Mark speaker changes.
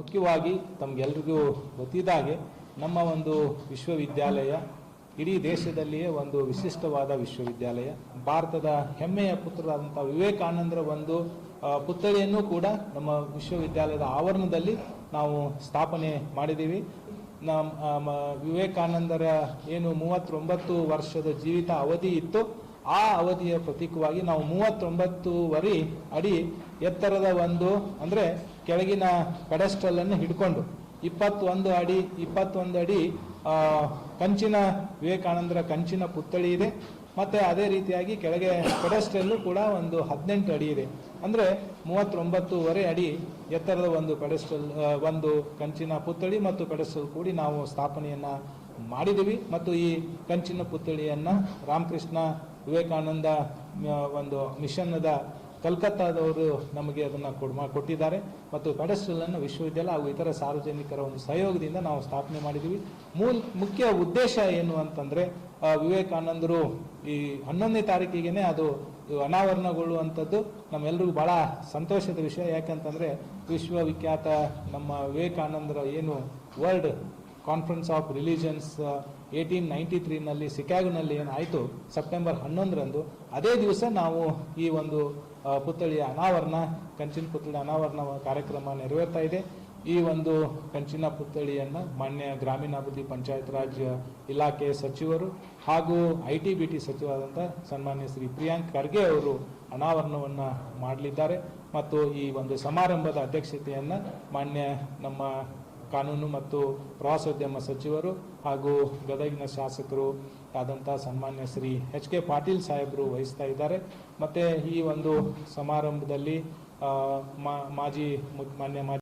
Speaker 1: ಮುಖ್ಯವಾಗಿ ತಮಗೆಲ್ರಿಗೂ ಗೊತ್ತಿದ್ದಾಗೆ ನಮ್ಮ ಒಂದು ವಿಶ್ವವಿದ್ಯಾಲಯ, ಇಡೀ ದೇಶದಲ್ಲಿಯೇ ಒಂದು ವಿಶಿಷ್ಟವಾದ ವಿಶ್ವವಿದ್ಯಾಲಯ. ಭಾರತದ ಹೆಮ್ಮೆಯ ಪುತ್ರರಾದಂಥ ವಿವೇಕಾನಂದರ ಒಂದು ಪುತ್ಥಳಿಯನ್ನು ಕೂಡ ನಮ್ಮ ವಿಶ್ವವಿದ್ಯಾಲಯದ ಆವರಣದಲ್ಲಿ ನಾವು ಸ್ಥಾಪನೆ ಮಾಡಿದ್ದೀವಿ. ನಮ್ಮ ವಿವೇಕಾನಂದರ ಏನು ಮೂವತ್ತೊಂಬತ್ತು ವರ್ಷದ ಜೀವಿತ ಅವಧಿ ಇತ್ತು. ಆ ಅವಧಿಯ ಪ್ರತೀಕವಾಗಿ ನಾವು ಮೂವತ್ತೊಂಬತ್ತುವರೆ ಅಡಿ ಎತ್ತರದ ಒಂದು, ಅಂದರೆ ಕೆಳಗಿನ ಪೆಡಸ್ಟಲ್ ಅನ್ನು ಹಿಡ್ಕೊಂಡು ಇಪ್ಪತ್ತೊಂದು ಅಡಿ ಇಪ್ಪತ್ತೊಂದು ಅಡಿ ಕಂಚಿನ ವಿವೇಕಾನಂದರ ಕಂಚಿನ ಪುತ್ಥಳಿ ಇದೆ. ಮತ್ತೆ ಅದೇ ರೀತಿಯಾಗಿ ಕೆಳಗೆ ಪೆಡೆಸ್ಟಲ್ಲು ಕೂಡ ಒಂದು ಹದಿನೆಂಟು ಅಡಿ ಇದೆ. ಅಂದರೆ ಮೂವತ್ತೊಂಬತ್ತೂವರೆ ಅಡಿ ಎತ್ತರದ ಒಂದು ಪೆಡೆಸ್ಟಲ್ ಒಂದು ಕಂಚಿನ ಪುತ್ಥಳಿ ಮತ್ತು ಪೆಡೆಸ್ಟಲ್ ಕೂಡಿ ನಾವು ಸ್ಥಾಪನೆಯನ್ನ ಮಾಡಿದ್ದೀವಿ ಮತ್ತು ಈ ಕಂಚಿನ ಪುತ್ಥಳಿಯನ್ನ ರಾಮಕೃಷ್ಣ ವಿವೇಕಾನಂದ ಒಂದು ಮಿಷನ್ನದ ಕಲ್ಕತ್ತಾದವರು ನಮಗೆ ಅದನ್ನು ಕೊಡ್ ಕೊಟ್ಟಿದ್ದಾರೆ. ಮತ್ತು ಪೆಡಸ್ಟಲನ್ನು ವಿಶ್ವವಿದ್ಯಾಲಯ ಹಾಗೂ ಇತರ ಸಾರ್ವಜನಿಕರ ಒಂದು ಸಹಯೋಗದಿಂದ ನಾವು ಸ್ಥಾಪನೆ ಮಾಡಿದ್ದೀವಿ. ಮೂಲ, ಮುಖ್ಯ ಉದ್ದೇಶ ಏನು ಅಂತಂದರೆ ವಿವೇಕಾನಂದರು ಈ ಹನ್ನೊಂದನೇ ತಾರೀಕಿಗೆ ಅದು ಅನಾವರಣಗೊಳ್ಳುವಂಥದ್ದು. ನಮ್ಮೆಲ್ಲರಿಗೂ ಬಹಳ ಸಂತೋಷದ ವಿಷಯ. ಯಾಕಂತಂದರೆ ವಿಶ್ವವಿಖ್ಯಾತ ನಮ್ಮ ವಿವೇಕಾನಂದರ ಏನು world conference of religions eighteen ninety ತ್ರೀನಲ್ಲಿ ಸಿಕಾಗೋನಲ್ಲಿ ಏನಾಯಿತು? ಸೆಪ್ಟೆಂಬರ್ ಹನ್ನೊಂದರಂದು. ಅದೇ ದಿವಸ ನಾವು ಈ ಒಂದು ಪುತ್ಥಳಿಯ ಅನಾವರಣ, ಕಂಚಿನ ಪುತ್ಥಳಿ ಅನಾವರಣ ಕಾರ್ಯಕ್ರಮ ನೆರವೇರ್ತಾ ಇದೆ. ಈ ಒಂದು ಕಂಚಿನ ಪುತ್ಥಳಿಯನ್ನು ಮಾನ್ಯ ಗ್ರಾಮೀಣಾಭಿವೃದ್ಧಿ ಪಂಚಾಯತ್ ರಾಜ್ ಇಲಾಖೆ ಸಚಿವರು ಹಾಗೂ ಐ ಟಿ ಬಿ ಟಿ ಸಚಿವರಾದಂಥ ಸನ್ಮಾನ್ಯ ಶ್ರೀ ಪ್ರಿಯಾಂಕ್ ಖರ್ಗೆ ಅವರು ಅನಾವರಣವನ್ನು ಮಾಡಲಿದ್ದಾರೆ. ಮತ್ತು ಈ ಒಂದು ಸಮಾರಂಭದ ಅಧ್ಯಕ್ಷತೆಯನ್ನು ಮಾನ್ಯ ನಮ್ಮ ಕಾನೂನು ಮತ್ತು ಪ್ರವಾಸೋದ್ಯಮ ಸಚಿವರು ಹಾಗೂ ಗದಗಿನ ಶಾಸಕರು ಆದಂಥ ಸನ್ಮಾನ್ಯ ಶ್ರೀ ಎಚ್ ಕೆ ಪಾಟೀಲ್ ಸಾಹೇಬರು ವಹಿಸ್ತಾ ಇದ್ದಾರೆ. ಮತ್ತು ಈ ಒಂದು ಸಮಾರಂಭದಲ್ಲಿ ಮಾಜಿ ಮಾನ್ಯ ಮಾಜಿ